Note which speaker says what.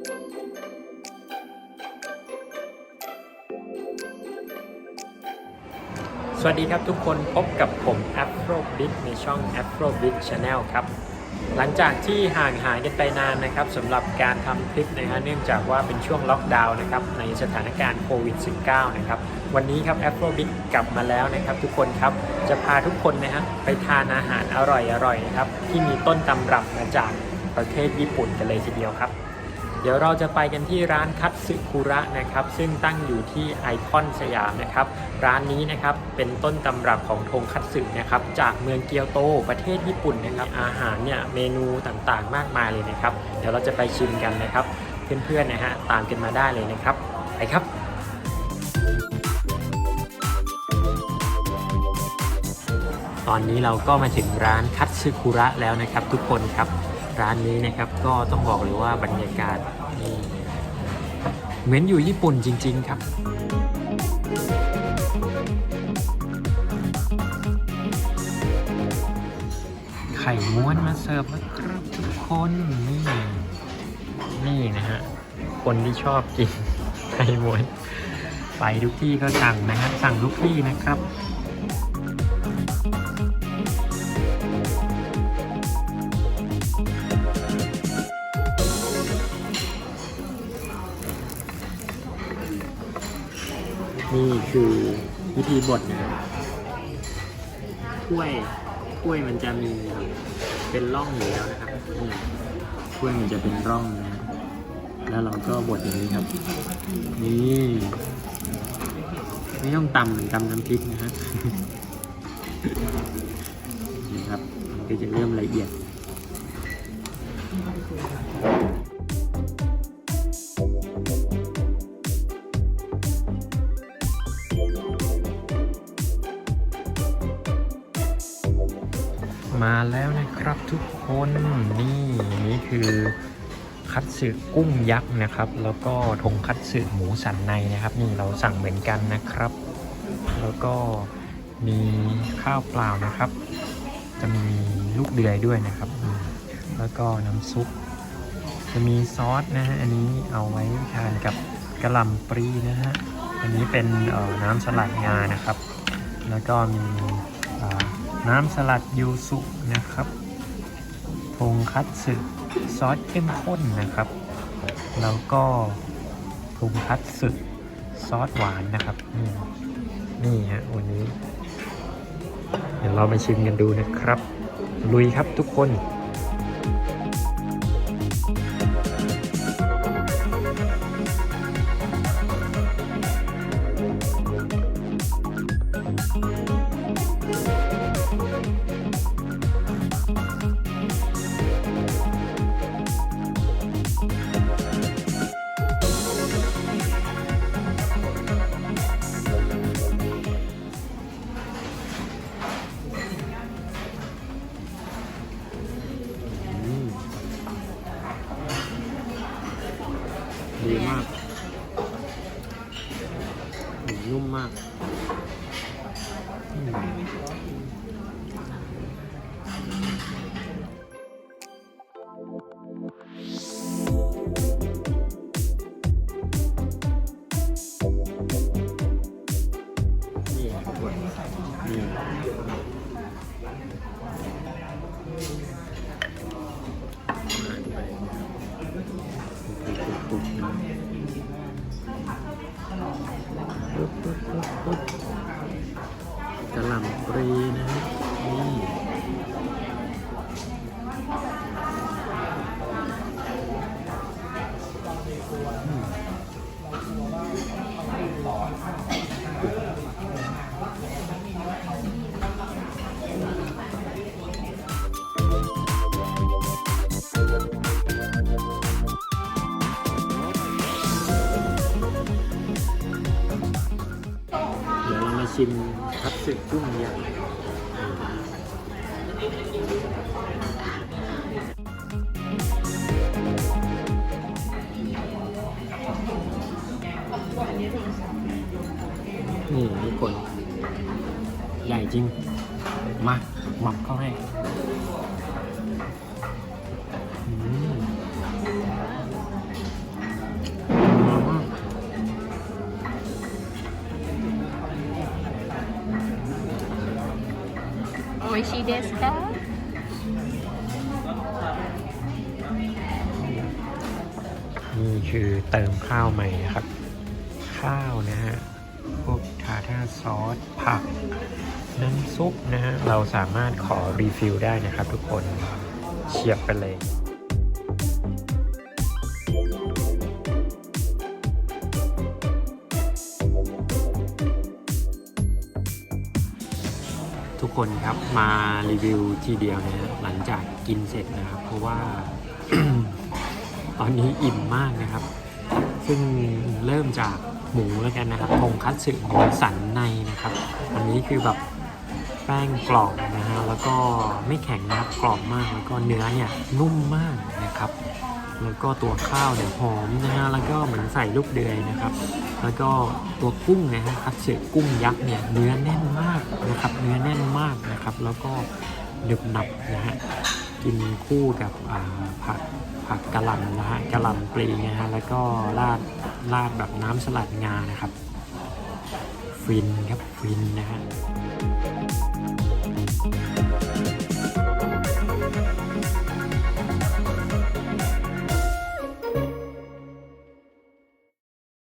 Speaker 1: สวัสดีครับทุกคนพบกับผม Afro Big ในช่อง Afro Big Channel ครับ หลังจากที่ห่างหายกันไปนานนะครับสำหรับการทำคลิปนะฮะเนื่องจากว่าเป็นช่วงล็อกดาวน์นะครับในสถานการณ์โควิด -19 นะครับ วันนี้ครับ Afro Big กลับมาแล้วนะครับ ทุกคนครับจะพาทุกคนนะฮะไปทานอาหารอร่อยๆนะครับที่มีต้นตำรับมาจากประเทศญี่ปุ่นกันเลยทีเดียวครับ เดี๋ยวเราจะไปกันที่ร้านคัตสึคุระนะครับ ซึ่งตั้งอยู่ที่ไอคอนสยามนะครับ ร้านนี้นะครับเป็นต้นตำรับของทงคัตสึนะครับ จากเมืองเกียวโตประเทศญี่ปุ่นนะครับ อาหารเนี่ยเมนูต่างๆ มากมายเลยนะครับ เดี๋ยวเราจะไปชิมกันนะครับ เพื่อนๆนะฮะตามกันมาได้เลยนะครับไปครับตอนนี้เราก็มาถึงร้านคัตสึคุระแล้วนะครับทุกคนครับ ร้านนี้นะครับ ก็ต้องบอกเลยว่าบรรยากาศนี่เหมือนอยู่ญี่ปุ่นจริง ๆ ครับ ไข่ม้วนมาเสิร์ฟแล้วครับทุกคนนี่นี่นะฮะคนที่ชอบกินไข่ม้วน ไปทุกที่ก็สั่งนะฮะสั่งทุกที่นะครับ นี่คือวิธีบดนะครับถ้วยถ้วยมันจะมีเป็นร่องอยู่แล้วนะครับนี่ถ้วยมันจะเป็นร่องนะแล้วเราก็บดอย่างนี้ครับ นี่ไม่ต้องตำเหมือนตำน้ำพริกนะฮะนี่ครับมันก็จะเริ่มละเอียด มาแล้วนะครับทุกคนนี่นี่คือคัตสึกุ้งยักษ์นะครับ แล้วก็ทงคัตสึหมูสันในนะครับ นี่เราสั่งเหมือนกันนะครับ แล้วก็มีข้าวเปล่านะครับ จะมีลูกเดือยด้วยนะครับ แล้วก็น้ำซุป จะมีซอสนะฮะอันนี้เอาไว้ทานกับกระหล่ำปลีนะฮะอันนี้เป็นน้ำสลัดงานะครับ แล้วก็มี น้ำสลัดยูสุนะครับทงคัตสึซอสเข้มข้นนะครับ แล้วก็ทงคัตสึซอสหวานนะครับ นี่ฮะวันนี้ เดี๋ยวเรามาชิมกันดูนะครับ ลุยครับทุกคน ดีมากนุ่มมาก อืมนี่ทุกคนนี่กระหล่ำปลีนะ ชิมคัตสึกุ้งเนี่ยนี่ทุกคน ใหญ่จริง มาหมับเข้าให้
Speaker 2: ยชีเดส
Speaker 1: นี่คือเติมข้าวใหม่นะครับ ข้าวนะฮะ พวกทาท่าซอส ผัก น้ำซุปนะฮะ เราสามารถขอรีฟิลได้นะครับทุกคนเฉียบไปเลย คนครับมารีวิวทีเดียวนะฮะหลังจากกินเสร็จนะครับ เพราะว่า ตอนนี้อิ่มมากนะครับ ซึ่งเริ่มจากหมูแล้วกันนะครับทงคัตสึหมูสันในนะครับ อันนี้คือแบบแป้งกรอบนะฮะแล้วก็ไม่แข็งนะครับกรอบมากแล้วก็เนื้อเนี่ยนุ่มมากนะครับ แล้วก็ตัวข้าวเนี่ยหอมนะฮะแล้วก็เหมือนใส่ลูกเดือยนะครับ แล้วก็ตัวกุ้งนะฮะคัตสึกุ้งยักษ์เนี่ยเนื้อแน่นมากนะครับเนื้อแน่นมากนะครับ แล้วก็หนึบหนับนะฮะกินคู่กับผักผักกะหล่ำนะฮะกะหล่ำปลีนะฮะแล้วก็ราดราดแบบน้ำสลัดงานะครับ ฟินครับฟินนะฮะ